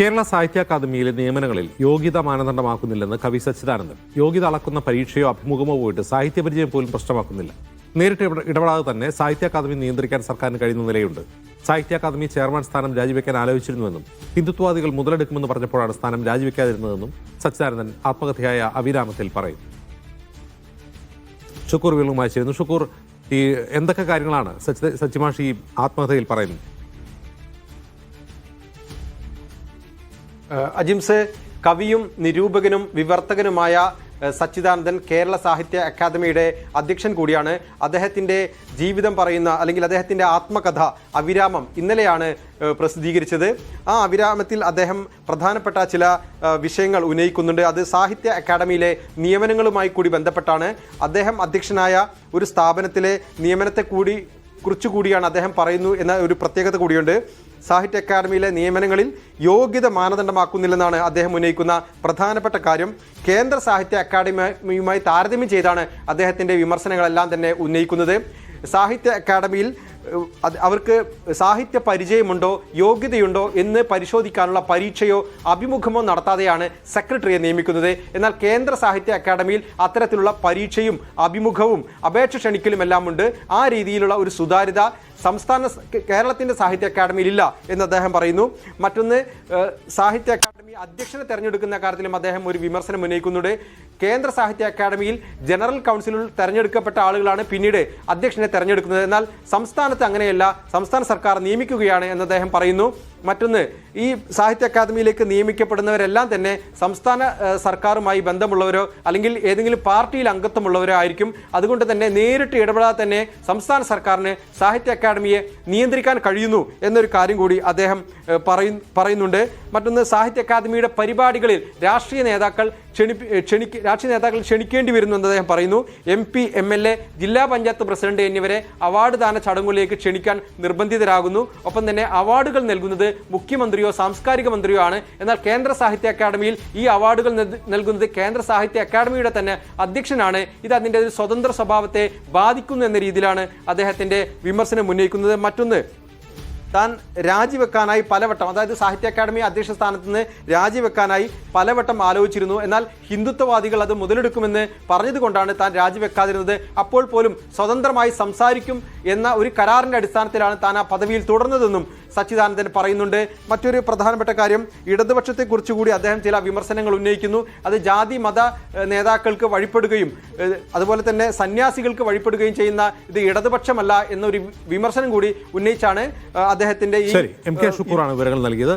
കേരള സാഹിത്യ അക്കാദമിയിലെ നിയമനങ്ങളിൽ യോഗ്യത മാനദണ്ഡമാക്കുന്നില്ലെന്ന് കവി സച്ചിദാനന്ദൻ. യോഗ്യത അളക്കുന്ന പരീക്ഷയോ അഭിമുഖമോ പോയിട്ട് സാഹിത്യപരിചയം പോലും പ്രശ്നമാക്കുന്നില്ല. നേരിട്ട് ഇടപെ- ഇടപെടാതെ തന്നെ സാഹിത്യ അക്കാദമി നിയന്ത്രിക്കാൻ സർക്കാരിന് കഴിയുന്ന നിലയുണ്ട്. സാഹിത്യ അക്കാദമി ചെയർമാൻ സ്ഥാനം രാജിവെക്കാൻ ആലോചിച്ചിരുന്നുവെന്നും ഹിന്ദുത്വവാദികൾ മുതലെടുക്കുമെന്ന് പറഞ്ഞപ്പോഴാണ് സ്ഥാനം രാജിവെക്കാതിരുന്നതെന്നും സച്ചിദാനന്ദൻ ആത്മകഥയായ അവിരാമത്തിൽ പറയും. ഷുക്കൂർ വീണ്ടും ചേരുന്നു ഷുക്കൂർ ഈ എന്തൊക്കെ കാര്യങ്ങളാണ് സച്ചി സച്ചിമാഷി ആത്മകഥയിൽ പറയുന്നത്? അജിംസ് കവിയും നിരൂപകനും വിവർത്തകനുമായ സച്ചിദാനന്ദൻ കേരള സാഹിത്യ അക്കാദമിയുടെ അധ്യക്ഷൻ കൂടിയാണ്. അദ്ദേഹത്തിന്റെ ജീവിതം പറയുന്ന അല്ലെങ്കിൽ അദ്ദേഹത്തിന്റെ ആത്മകഥ അവിരാമം ഇന്നലെയാണ് പ്രസിദ്ധീകരിച്ചത്. ആ അവിരാമത്തിൽ അദ്ദേഹം പ്രധാനപ്പെട്ട ചില വിഷയങ്ങൾ ഉന്നയിക്കുന്നുണ്ട്. അത് സാഹിത്യ അക്കാദമിയിലെ നിയമനങ്ങളുമായി കൂടി ബന്ധപ്പെട്ടാണ്. അദ്ദേഹം അധ്യക്ഷനായ ഒരു സ്ഥാപനത്തിലെ നിയമനത്തെ കൂടി കുറിച്ചുകൂടിയാണ് അദ്ദേഹം പറയുന്നു എന്ന ഒരു പ്രത്യേകത കൂടിയുണ്ട്. സാഹിത്യ അക്കാദമിയിലെ നിയമനങ്ങളിൽ യോഗ്യത മാനദണ്ഡമാക്കുന്നില്ലെന്നാണ് അദ്ദേഹം ഉന്നയിക്കുന്ന പ്രധാനപ്പെട്ട കാര്യം. കേന്ദ്ര സാഹിത്യ അക്കാദമിയുമായി താരതമ്യം ചെയ്താണ് അദ്ദേഹത്തിന്റെ വിമർശനങ്ങളെല്ലാം തന്നെ ഉന്നയിക്കുന്നത്. സാഹിത്യ അക്കാദമിയിൽ അവർക്ക് സാഹിത്യ പരിചയമുണ്ടോ യോഗ്യതയുണ്ടോ എന്ന് പരിശോധിക്കാനുള്ള പരീക്ഷയോ അഭിമുഖമോ നടത്താതെയാണ് സെക്രട്ടറിയെ നിയമിക്കുന്നത്. എന്നാൽ കേന്ദ്ര സാഹിത്യ അക്കാദമിയിൽ അത്തരത്തിലുള്ള പരീക്ഷയും അഭിമുഖവും അപേക്ഷ ക്ഷണിക്കലും എല്ലാം ഉണ്ട് ആ രീതിയിലുള്ള ഒരു സുതാര്യത സംസ്ഥാന കേരളത്തിന്റെ സാഹിത്യ അക്കാദമിയിൽ ഇല്ല എന്ന് അദ്ദേഹം പറയുന്നു. മറ്റൊന്ന് സാഹിത്യ അധ്യക്ഷനെ തെരഞ്ഞെടുക്കുന്ന കാര്യത്തിലും അദ്ദേഹം ഒരു വിമർശനം ഉന്നയിക്കുന്നുണ്ട്. കേന്ദ്ര സാഹിത്യ അക്കാദമിയിൽ ജനറൽ കൗൺസിലിൽ തെരഞ്ഞെടുക്കപ്പെട്ട ആളുകളാണ് പിന്നീട് അധ്യക്ഷനെ തെരഞ്ഞെടുക്കുന്നത്. എന്നാൽ സംസ്ഥാനത്ത് അങ്ങനെയല്ല. സംസ്ഥാന സർക്കാർ നിയമിക്കുകയാണ് എന്ന് അദ്ദേഹം പറയുന്നു. മറ്റൊന്ന് ഈ സാഹിത്യ അക്കാദമിയിലേക്ക് നിയമിക്കപ്പെടുന്നവരെല്ലാം തന്നെ സംസ്ഥാന സർക്കാരുമായി ബന്ധമുള്ളവരോ അല്ലെങ്കിൽ ഏതെങ്കിലും പാർട്ടിയിൽ അംഗത്വമുള്ളവരോ ആയിരിക്കും. അതുകൊണ്ട് തന്നെ നേരിട്ട് ഇടപെടാതെ തന്നെ സംസ്ഥാന സർക്കാരിന് സാഹിത്യ അക്കാദമിയെ നിയന്ത്രിക്കാൻ കഴിയുന്നു എന്നൊരു കാര്യം കൂടി അദ്ദേഹം പറയുന്നുണ്ട്. മറ്റൊന്ന് സാഹിത്യ അക്കാദമിയുടെ പരിപാടികളിൽ രാഷ്ട്രീയ നേതാക്കൾ ക്ഷണി രാഷ്ട്രീയ നേതാക്കൾ ക്ഷണിക്കേണ്ടി വരുന്നു എന്ന് അദ്ദേഹം പറയുന്നു. M P M L A ജില്ലാ പഞ്ചായത്ത് പ്രസിഡന്റ് എന്നിവരെ അവാർഡ് ദാന ചടങ്ങുകളിലേക്ക് ക്ഷണിക്കാൻ നിർബന്ധിതരാകുന്നു. ഒപ്പം തന്നെ അവാർഡുകൾ നൽകുന്നത് മുഖ്യമന്ത്രിയോ സാംസ്കാരിക മന്ത്രിയോ ആണ്. എന്നാൽ കേന്ദ്ര സാഹിത്യ അക്കാദമിയിൽ ഈ അവാർഡുകൾ നൽ- നൽകുന്നത് കേന്ദ്ര സാഹിത്യ അക്കാദമിയുടെ തന്നെ അധ്യക്ഷനാണ്. ഇത് അതിന്റെ ഒരു സ്വതന്ത്ര സ്വഭാവത്തെ ബാധിക്കുന്നു എന്ന രീതിയിലാണ് അദ്ദേഹത്തിന്റെ വിമർശനം ഉന്നയിക്കുന്നത്. മറ്റൊന്ന് താൻ രാജിവെക്കാനായി പലവട്ടം അതായത് സാഹിത്യ അക്കാദമി അധ്യക്ഷ സ്ഥാനത്ത് നിന്ന് രാജിവെക്കാനായി പലവട്ടം ആലോചിച്ചിരുന്നു. എന്നാൽ ഹിന്ദുത്വവാദികൾ അത് മുതലെടുക്കുമെന്ന് പറഞ്ഞതുകൊണ്ടാണ് താൻ രാജിവെക്കാതിരുന്നത്. അപ്പോൾ പോലും സ്വതന്ത്രമായി സംസാരിക്കും എന്ന ഒരു കരാറിന്റെ അടിസ്ഥാനത്തിലാണ് താൻ ആ പദവിയിൽ തുടർന്നതെന്നും സച്ചിദാനന്ദൻ പറയുന്നുണ്ട്. മറ്റൊരു പ്രധാനപ്പെട്ട കാര്യം ഇടതുപക്ഷത്തെക്കുറിച്ച് കൂടി അദ്ദേഹം ചില വിമർശനങ്ങൾ ഉന്നയിക്കുന്നു. അത് ജാതി മത നേതാക്കൾക്ക് വഴിപ്പെടുകയും അതുപോലെ തന്നെ സന്യാസികൾക്ക് വഴിപ്പെടുകയും ചെയ്യുന്ന ഇത് ഇടതുപക്ഷമല്ല എന്നൊരു വിമർശനം കൂടി ഉന്നയിച്ചാണ് അദ്ദേഹത്തിന്റെ ഈ ശരി എം കെ ഷുക്കൂറാണ് വിവരങ്ങൾ നൽകിയത്.